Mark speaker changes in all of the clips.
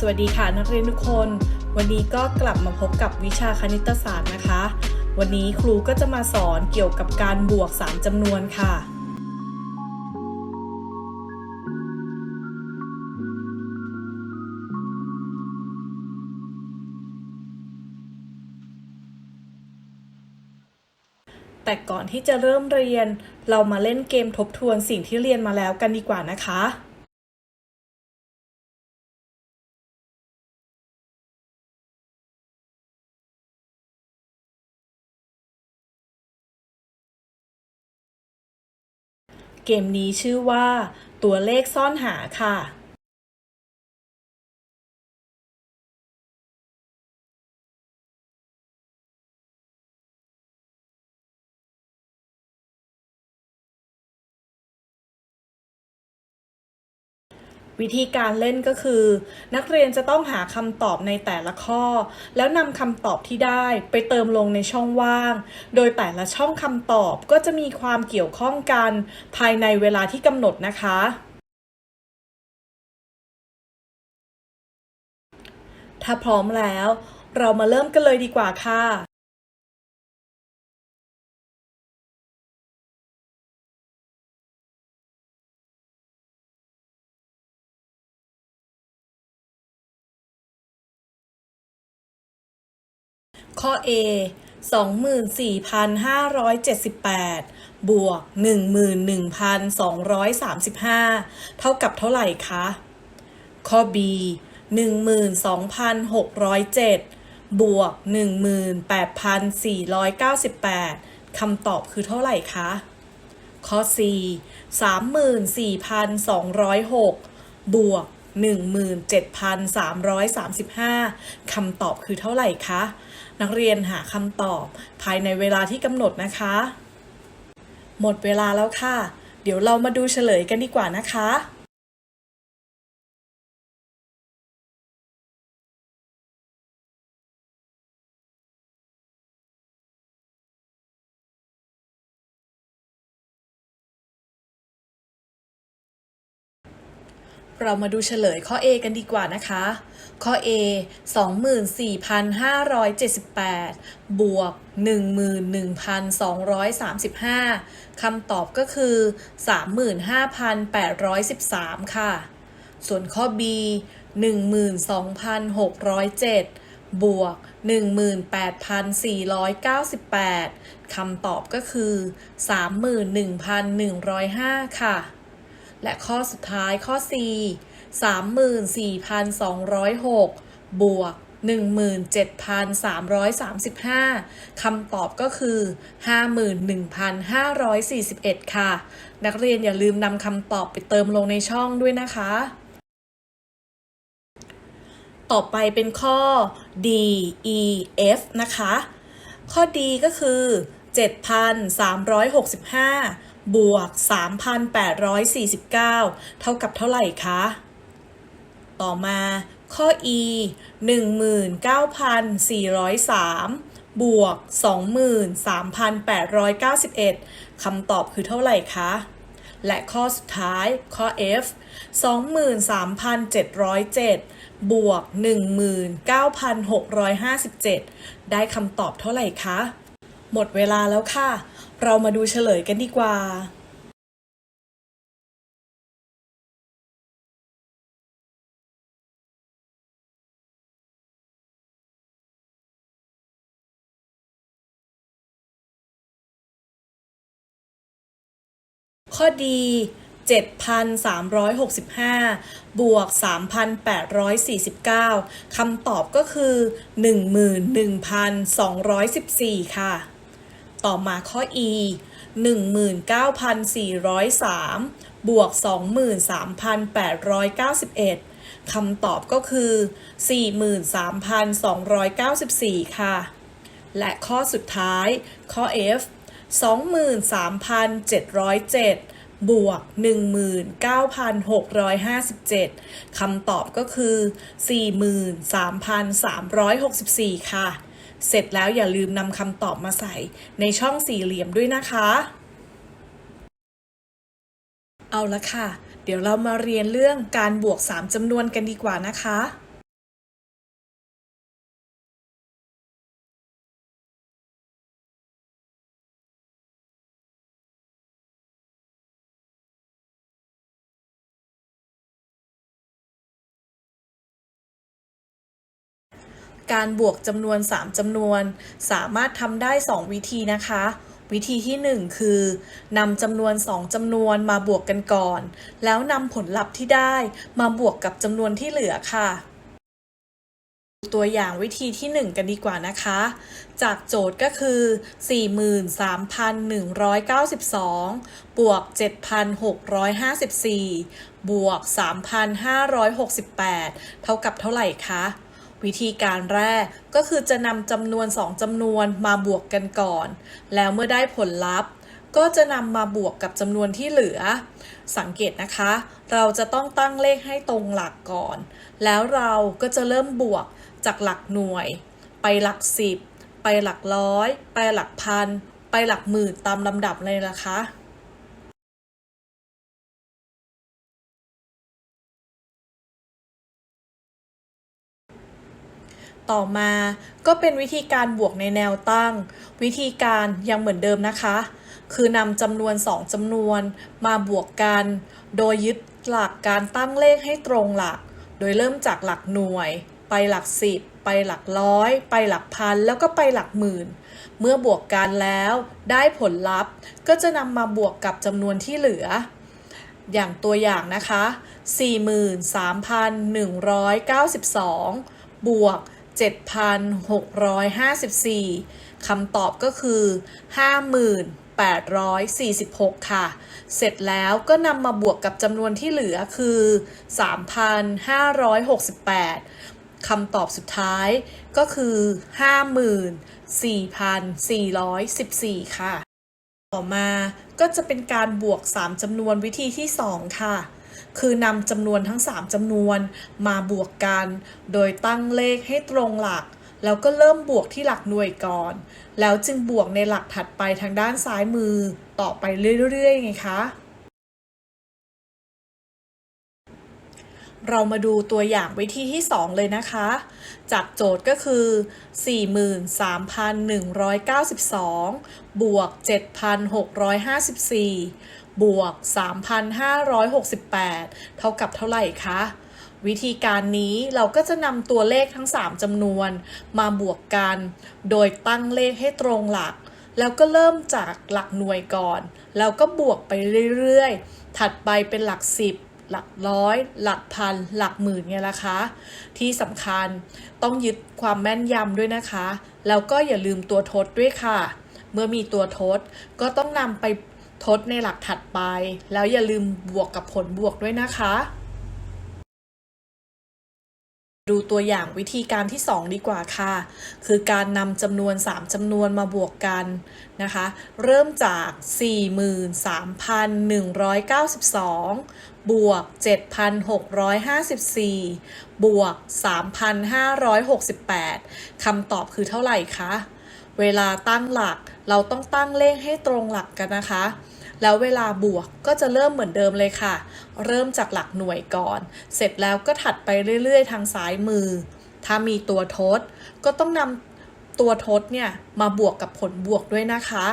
Speaker 1: สวัสดีค่ะนักเรียนทุกคน วันนี้ก็กลับมาพบกับวิชาคณิตศาสตร์นะคะ วันนี้ครูก็จะมาสอนเกี่ยวกับการบวก 3จำนวนค่ะ แต่ก่อนที่จะเริ่มเรียน เรามาเล่นเกมทบทวนสิ่งที่เรียนมาแล้วกันดีกว่านะคะ เกมนี้ชื่อว่า ตัวเลขซ่อนหาค่ะ วิธีการเล่นก็คือ นักเรียนจะต้องหาคำตอบในแต่ละข้อ แล้วนำคำตอบที่ได้ไปเติมลงในช่องว่าง โดยแต่ละช่องคำตอบก็จะมีความเกี่ยวข้องกัน ภายในเวลาที่กำหนดนะคะ ถ้าพร้อมแล้ว เรามาเริ่มกันเลยดีกว่าค่ะ ข้อ A 24,578 บวก 11,235 เท่ากับเท่าไหร่คะ ข้อ B 12,607 บวก 18,498 คำตอบคือเท่าไหร่คะ ข้อ C 34,206 บวก 17,335 คำตอบคือเท่าไหร่คะ นักเรียนหาคำตอบ ภายในเวลาที่กำหนดนะคะ หมดเวลาแล้วค่ะ เดี๋ยวเรามาดูเฉลยกันดีกว่านะคะ เรามาดูเฉลยข้อ A กันดีกว่านะคะ ข้อ A 24,578 บวก 11,235 คำตอบก็คือ 35,813 ค่ะ ส่วนข้อ B 12,607 บวก 18,498 คำตอบก็คือ 31,105 ค่ะ และข้อสุดท้ายข้อ C 34,206 บวก 17,335 คำตอบก็คือ 51,541 ค่ะ นักเรียนอย่าลืมนำคำตอบไปเติมลงในช่องด้วยนะคะ ต่อไปเป็นข้อ D E F นะคะ ข้อ D ก็คือ 7,365 บวก 3,849 เท่ากับเท่าไหร่คะ ต่อมาข้อ E 19,403 บวก 23,891 คำตอบคือเท่าไหร่คะ และข้อสุดท้ายข้อ F 23,707 บวก 19,657 ได้คำตอบเท่าไหร่คะ หมดเวลาแล้วค่ะ เรามาดูเฉลยกันดีกว่า ข้อดี 7,365 บวก 3,849 คำตอบก็คือ 11,214 ค่ะ ต่อมาข้อ E 19,403 บวก 23,891 คำตอบก็คือ 43,294 ค่ะ และข้อสุดท้าย ข้อ F 23,707 บวก 19,657 คำตอบก็คือ 43,364 ค่ะ เสร็จแล้วอย่าลืมนำคำตอบมาใส่ในช่องสี่เหลี่ยมด้วยนะคะ เอาละค่ะ เดี๋ยวเรามาเรียนเรื่องการบวก 3จำนวนกันดีกว่านะคะ การบวกจำนวน 3จำนวน สามารถทำได้ 2 วิธีนะคะ วิธีที่ 1 คือนำจำนวน 2จำนวนมาบวกกันก่อน แล้วนำผลลัพธ์ที่ได้มาบวกกับจำนวนที่เหลือค่ะตัวอย่างวิธีที่ 1 กันดีกว่านะคะ จากโจทย์ก็คือ 43,192 บวก 7,654 บวก 3,568 เท่ากับเท่าไหร่คะ วิธีการแรกก็คือจะนำจำนวน 2จำนวนมาบวกกันก่อน แล้วเมื่อได้ผลลัพธ์ ก็จะนำมาบวกกับจำนวนที่เหลือ สังเกตนะคะ เราจะต้องตั้งเลขให้ตรงหลักก่อน แล้วเราก็จะเริ่มบวกจากหลักหน่วย ไปหลักสิบไปหลักร้อย ไปหลักพัน ไปหลักหมื่นตามลำดับเลยนะคะ ต่อมาก็เป็นวิธีการบวกในแนวตั้ง วิธีการยังเหมือนเดิมนะคะ คือนำจำนวน 2จำนวนมาบวกกัน โดยยึดหลักการตั้งเลขให้ตรงหลัก โดยเริ่มจากหลักหน่วย ไปหลักสิบไปหลักร้อย ไปหลักพัน แล้วก็ไปหลักหมื่น เมื่อบวกกันแล้วได้ผลลัพธ์ก็จะนำมาบวกกับจำนวนที่เหลือ อย่างตัวอย่างนะคะ 43,192 บวก 7,654คำตอบก็คือ 5846 ค่ะ เสร็จแล้วก็นำมาบวกกับจำนวนที่เหลือคือ 3,568คำตอบสุดท้ายก็คือ 54,414 ค่ะ ต่อมาก็จะเป็นการบวก 3จำนวนวิธีที่ 2 ค่ะ คือนำจำนวนทั้ง 3จำนวนมาบวกกัน โดยตั้งเลขให้ตรงหลัก แล้วก็เริ่มบวกที่หลักหน่วยก่อน แล้วจึงบวกในหลักถัดไปทางด้านซ้ายมือ ต่อไปเรื่อยๆไงคะเรามาดูตัวอย่างวิธีที่ 2 เลยนะคะ จากโจทย์ก็คือ 43,192 บวก 7,654 บวก 3,568 เท่ากับเท่าไหร่คะ วิธีการนี้เราก็จะนำตัวเลขทั้ง 3จำนวนมาบวกกัน โดยตั้งเลขให้ตรงหลัก แล้วก็เริ่มจากหลักหน่วยก่อน แล้วก็บวกไปเรื่อยๆ ถัดไปเป็นหลัก 10หลักร้อย หลักพัน หลักหมื่นไงล่ะคะ ที่สำคัญต้องยึดความแม่นยำด้วยนะคะ แล้วก็อย่าลืมตัวทดด้วยค่ะ เมื่อมีตัวทดก็ต้องนำไป ทดในหลักถัดไป แล้วอย่าลืมบวกกับผลบวกด้วยนะคะ ดูตัวอย่างวิธีการที่ 2 ดีกว่าค่ะ คือการนำจำนวน 3จำนวนมาบวกกันนะคะ เริ่มจาก 43,192 บวก 7,654 บวก 3,568คำตอบคือเท่าไหร่คะ เวลาตั้งหลัก เราต้องตั้งเลขให้ตรงหลักกันนะคะ แล้วเวลาบวกก็จะเริ่มเหมือนเดิมเลยค่ะ เริ่มจากหลักหน่วยก่อน เสร็จแล้วก็ถัดไปเรื่อยๆ ทางซ้ายมือ ถ้ามีตัวทด ก็ต้องนำตัวทดเนี่ยมาบวกกับผลบวกด้วยนะคะ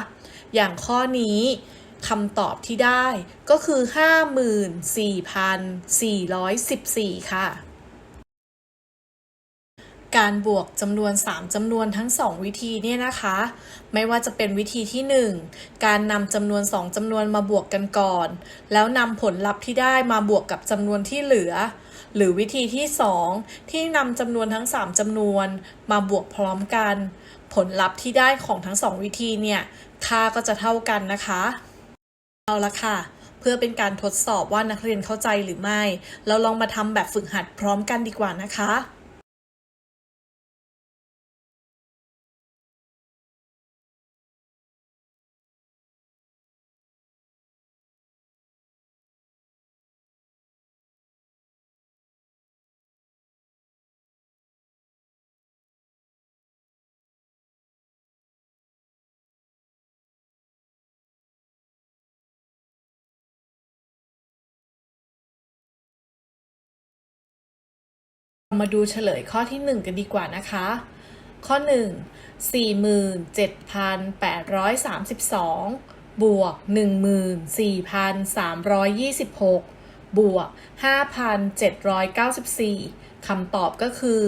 Speaker 1: อย่างข้อนี้คำตอบที่ได้ก็คือ 54,414 ค่ะ การบวกจำนวน 3จำนวนทั้ง 2 วิธีเนี่ยนะคะ ไม่ว่าจะเป็นวิธีที่ 1 การนำจำนวน 2จำนวนมาบวกกันก่อน แล้วนำผลลัพธ์ที่ได้มาบวกกับจำนวนที่เหลือ หรือวิธีที่ 2 ที่นำจำนวนทั้ง 3จำนวนมาบวกพร้อมกัน ผลลัพธ์ที่ได้ของทั้ง 2 วิธีเนี่ยค่าก็จะเท่ากันนะคะ เอาละค่ะเพื่อเป็นการทดสอบว่านักเรียนเข้าใจหรือไม่ เราลองมาทำแบบฝึกหัดพร้อมกันดีกว่านะคะ มาดูเฉลยข้อที่ 1 กันดีกว่านะคะ ข้อ 1 47,832 บวก 14,326 บวก 5,794 คำตอบก็คือ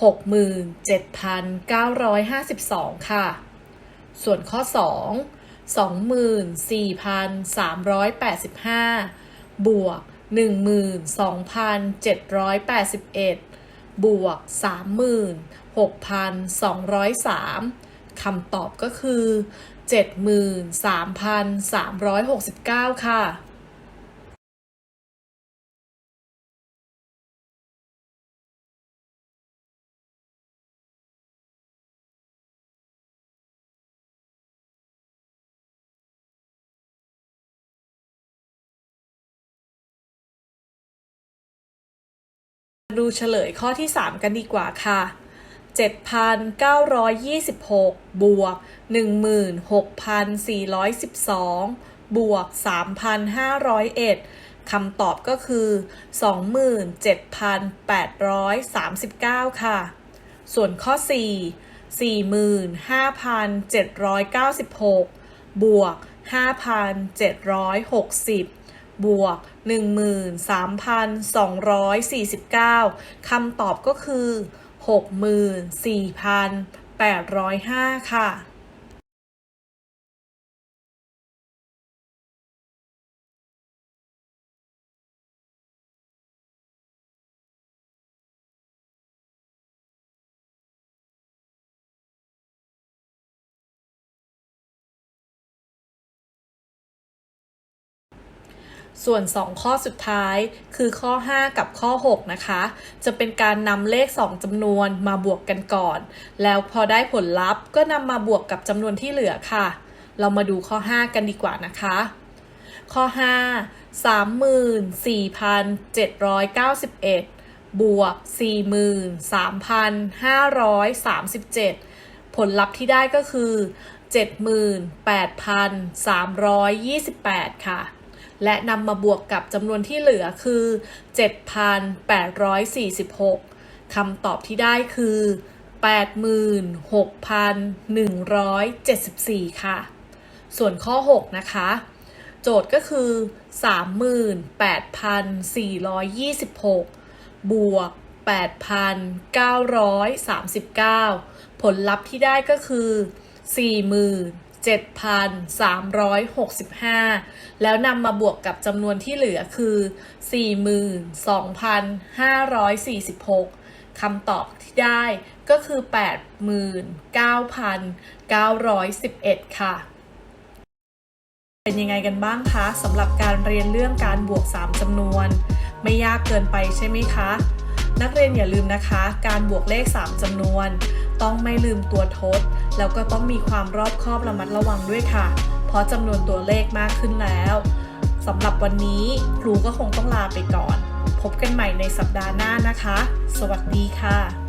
Speaker 1: 67,952 ค่ะ ส่วนข้อ 2 24,385 บวก 12,781 บวก 36,203คำตอบก็คือ 73,369 ค่ะ ดูเฉลยข้อที่ 3 กันดีกว่าค่ะ 7,926 บวก 16,412 บวก 3,501 คำตอบก็คือ 27,839 ค่ะ ส่วนข้อ 4 45,796 บวก 5,760 บวก 13,249คำตอบก็คือ 64,805 ค่ะ ส่วน 2 ข้อสุดท้ายคือข้อ 5 กับข้อ 6 นะคะ จะเป็นการนำเลข 2จำนวนมาบวกกันก่อน แล้วพอได้ผลลัพธ์ก็นำมาบวกกับจำนวนที่เหลือค่ะ เรามาดูข้อ 5 กันดีกว่านะคะ ข้อ 5 34,791 บวก 43,537 ผลลัพธ์ที่ได้ก็คือ 78,328 ค่ะ และนำมาบวกกับจำนวนที่เหลือคือ 7,846คำตอบที่ได้คือ 86,174 ค่ะ ส่วนข้อ 6 นะคะ โจทย์ก็คือ 38,426 บวก 8,939 ผลลัพธ์ที่ได้ก็คือ 4,000 7,365 แล้วนำมาบวกกับจำนวนที่เหลือคือ 42,546 คำตอบที่ได้ก็คือ 89,911 ค่ะ เป็นยังไงกันบ้างคะสำหรับการเรียนเรื่องการบวก 3จำนวน ไม่ยากเกินไปใช่ไหมคะ นักเรียนอย่าลืมนะคะ การบวกเลข 3จำนวน ต้องไม่ลืมตัวทด แล้วก็ต้องมีความรอบคอบระมัดระวังด้วยค่ะ เพราะจำนวนตัวเลขมากขึ้นแล้วสำหรับวันนี้ครูก็คงต้องลาไปก่อน พบกันใหม่ในสัปดาห์หน้านะคะ สวัสดีค่ะ